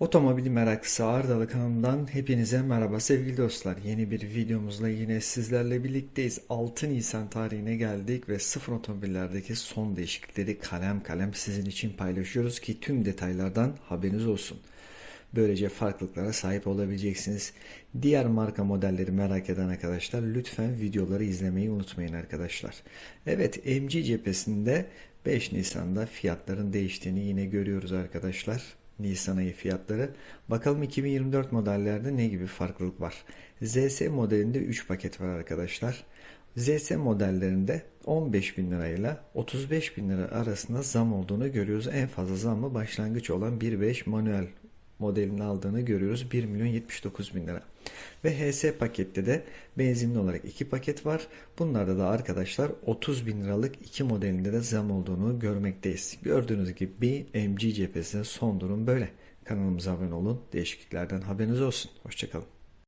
Otomobil meraklısı Ardalı kanalımdan hepinize merhaba sevgili dostlar. Yeni bir videomuzla yine sizlerle birlikteyiz. 6 Nisan tarihine geldik ve sıfır otomobillerdeki son değişiklikleri kalem kalem sizin için paylaşıyoruz ki tüm detaylardan haberiniz olsun. Böylece farklılıklara sahip olabileceksiniz. Diğer marka modelleri merak eden arkadaşlar lütfen videoları izlemeyi unutmayın arkadaşlar. Evet MG cephesinde 5 Nisan'da fiyatların değiştiğini yine görüyoruz arkadaşlar. Nisan ayı fiyatları. Bakalım 2024 modellerde ne gibi farklılık var. ZS modelinde 3 paket var arkadaşlar. ZS modellerinde 15 bin lirayla 35 bin lira arasında zam olduğunu görüyoruz. En fazla zammı başlangıç olan 1.5 manuel modelini aldığını görüyoruz. 1 milyon 79 bin lira. Ve HS pakette de benzinli olarak 2 paket var. Bunlarda da arkadaşlar 30 bin liralık 2 modelinde de zam olduğunu görmekteyiz. Gördüğünüz gibi MG cephesinde son durum böyle. Kanalımıza abone olun. Değişikliklerden haberiniz olsun. Hoşçakalın.